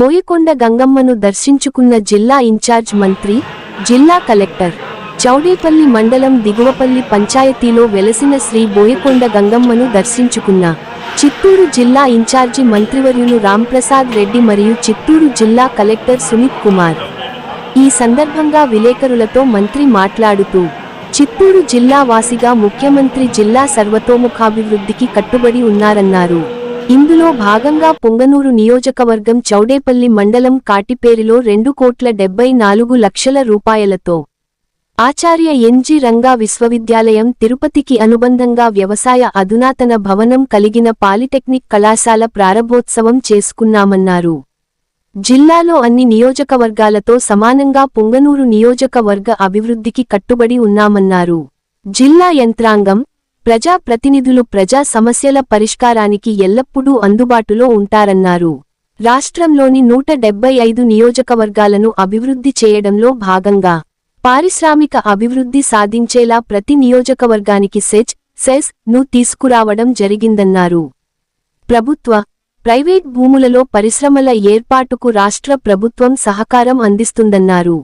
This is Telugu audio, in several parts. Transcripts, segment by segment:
బోయకొండ గంగమ్మను దర్శించుకున్న జిల్లా ఇన్ఛార్జ్ మంత్రి జిల్లా కలెక్టర్ చౌడేపల్లి మండలం దిగువపల్లి పంచాయతీలో వెలసిన శ్రీ బోయకొండ గంగమ్మను దర్శించుకున్న చిత్తూరు జిల్లా ఇన్ఛార్జి మంత్రివర్యులు రాంప్రసాద్ రెడ్డి మరియు చిత్తూరు జిల్లా కలెక్టర్ సునీత్ కుమార్. ఈ సందర్భంగా విలేకరులతో మంత్రి మాట్లాడుతూ చిత్తూరు జిల్లా వాసిగా ముఖ్యమంత్రి జిల్లా సర్వతోముఖాభివృద్ధికి కట్టుబడి ఉన్నారన్నారు. ఇందులో భాగంగా పొంగనూరు నియోజకవర్గం చౌడేపల్లి మండలం కాటిపేరిలో రెండు కోట్ల డెబ్బై నాలుగు లక్షల రూపాయలతో ఆచార్య ఎన్జి రంగా విశ్వవిద్యాలయం తిరుపతికి అనుబంధంగా వ్యవసాయ అధునాతన భవనం కలిగిన పాలిటెక్నిక్ కళాశాల ప్రారంభోత్సవం చేసుకున్నామన్నారు. జిల్లాలో అన్ని నియోజకవర్గాలతో సమానంగా పొంగనూరు నియోజకవర్గ అభివృద్ధికి కట్టుబడి ఉన్నామన్నారు. జిల్లా యంత్రాంగం ప్రజా ప్రతినిధులు ప్రజా సమస్యల పరిష్కారానికి ఎల్లప్పుడూ అందుబాటులో ఉంటారన్నారు. రాష్ట్రంలోని నూట డెబ్బై ఐదు నియోజకవర్గాలను అభివృద్ధి చేయడంలో భాగంగా పారిశ్రామిక అభివృద్ధి సాధించేలా ప్రతి నియోజకవర్గానికి సెజ్ సెస్ను తీసుకురావడం జరిగిందన్నారు. ప్రభుత్వ ప్రైవేట్ భూములలో పరిశ్రమల ఏర్పాటుకు రాష్ట్ర ప్రభుత్వం సహకారం అందిస్తుందన్నారు.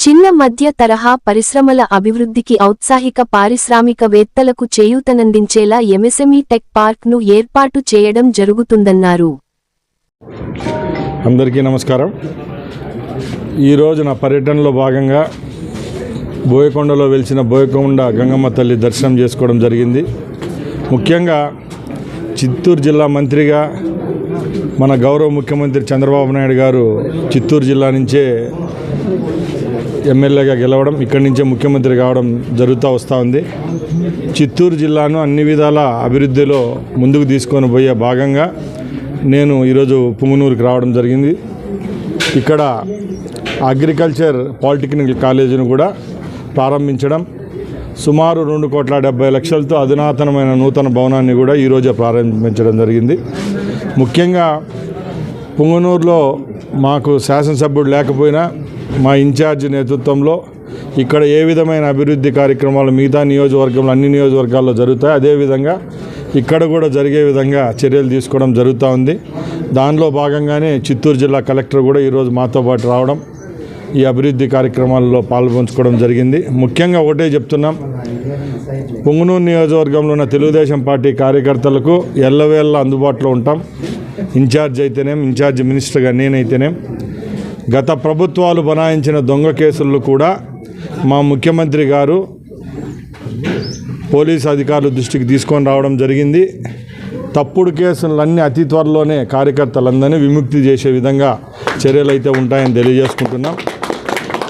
చిన్న మధ్య తరహా పరిశ్రమల అభివృద్ధికి ఔత్సాహిక పారిశ్రామికవేత్తలకు చేయూతనందించేలా ఎంఎస్ఎంఈ టెక్ పార్క్ను ఏర్పాటు చేయడం జరుగుతుందన్నారు. అందరికీ నమస్కారం. ఈరోజు నా పర్యటనలో భాగంగా బోయకొండలో వెలిసిన బోయకొండ గంగమ్మ తల్లి దర్శనం చేసుకోవడం జరిగింది. ముఖ్యంగా చిత్తూరు జిల్లా మంత్రిగా మన గౌరవ ముఖ్యమంత్రి చంద్రబాబు నాయుడు గారు చిత్తూరు జిల్లా నుంచే ఎమ్మెల్యేగా గెలవడం ఇక్కడి నుంచే ముఖ్యమంత్రి కావడం జరుగుతూ వస్తూ ఉంది. చిత్తూరు జిల్లాను అన్ని విధాల అభివృద్ధిలో ముందుకు తీసుకొని పోయే భాగంగా నేను ఈరోజు పుంగనూరుకి రావడం జరిగింది. ఇక్కడ అగ్రికల్చర్ పాలిటెక్నికల్ కాలేజీని కూడా ప్రారంభించడం సుమారు రెండు కోట్ల డెబ్బై లక్షలతో అధునాతనమైన నూతన భవనాన్ని కూడా ఈరోజే ప్రారంభించడం జరిగింది. ముఖ్యంగా పుంగనూరులో మాకు శాసనసభ్యుడు లేకపోయినా మా ఇన్ఛార్జ్ నేతృత్వంలో ఇక్కడ ఏ విధమైన అభివృద్ధి కార్యక్రమాలు మిగతా నియోజకవర్గంలో అన్ని నియోజకవర్గాల్లో జరుగుతాయి అదేవిధంగా ఇక్కడ కూడా జరిగే విధంగా చర్యలు తీసుకోవడం జరుగుతూ ఉంది. దానిలో భాగంగానే చిత్తూరు జిల్లా కలెక్టర్ కూడా ఈరోజు మాతో పాటు రావడం ఈ అభివృద్ధి కార్యక్రమాల్లో పాల్పంచుకోవడం జరిగింది. ముఖ్యంగా ఒకటే చెప్తున్నాం పొంగునూరు నియోజకవర్గంలో ఉన్న తెలుగుదేశం పార్టీ కార్యకర్తలకు ఎల్లవేళ్ళ అందుబాటులో ఉంటాం. ఇన్ఛార్జ్ అయితేనేం ఇన్ఛార్జ్ మినిస్టర్గా నేనైతేనేం. గత ప్రభుత్వాలు బనాయించిన దొంగ కేసుల్లో కూడా మా ముఖ్యమంత్రి గారు పోలీస్ అధికారుల దృష్టికి తీసుకొని రావడం జరిగింది. తప్పుడు కేసులన్నీ అతి త్వరలోనే కార్యకర్తలందరినీ విముక్తి చేసే విధంగా చర్యలు అయితే ఉంటాయని తెలియజేసుకుంటున్నాం.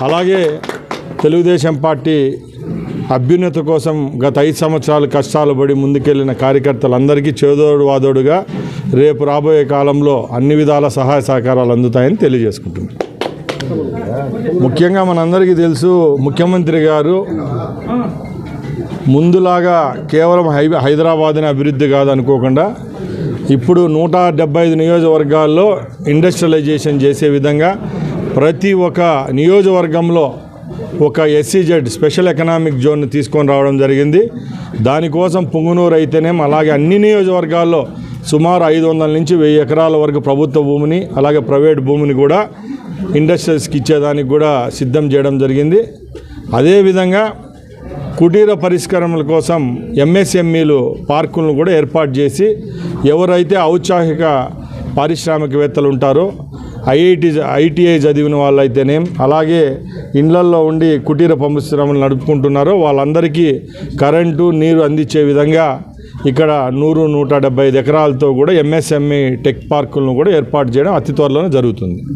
అలాగే తెలుగుదేశం పార్టీ అభ్యున్నత కోసం గత ఐదు సంవత్సరాలు కష్టాలు పడి ముందుకెళ్ళిన కార్యకర్తలందరికీ చేదోడు వాదోడుగా రేపు రాబోయే కాలంలో అన్ని విధాల సహాయ సహకారాలు అందుతాయని తెలియజేసుకుంటున్నాను ముఖ్యంగా మనందరికీ తెలుసు ముఖ్యమంత్రి గారు ముందులాగా కేవలం హై హైదరాబాద్ని అభివృద్ధి కాదనుకోకుండా ఇప్పుడు నూట డెబ్బై ఐదు నియోజకవర్గాల్లో ఇండస్ట్రియలైజేషన్ చేసే విధంగా ప్రతి ఒక్క నియోజకవర్గంలో ఒక ఎస్సీజెడ్ స్పెషల్ ఎకనామిక్ జోన్ తీసుకొని రావడం జరిగింది. దానికోసం పుంగునూరు అయితేనేం అలాగే అన్ని నియోజకవర్గాల్లో సుమారు ఐదు వందల నుంచి వెయ్యి ఎకరాల వరకు ప్రభుత్వ భూమిని అలాగే ప్రైవేట్ భూమిని కూడా ఇండస్ట్రీస్కి ఇచ్చేదానికి కూడా సిద్ధం చేయడం జరిగింది. అదేవిధంగా కుటీర పరిష్కరణల కోసం ఎంఎస్ఎంఈలు పార్కులను కూడా ఏర్పాటు చేసి ఎవరైతే ఔత్సాహిక పారిశ్రామికవేత్తలు ఉంటారో ఐఐటి ఐటీఐ చదివిన వాళ్ళైతేనేం అలాగే ఇండ్లల్లో ఉండి కుటీర పరిశ్రమలు నడుపుకుంటున్నారో వాళ్ళందరికీ కరెంటు నీరు అందించే విధంగా ఇక్కడ నూరు నూట డెబ్బై ఐదు ఎకరాలతో కూడా ఎంఎస్ఎంఈ టెక్ పార్కులను కూడా ఏర్పాటు చేయడం అతి త్వరలోనే జరుగుతుంది.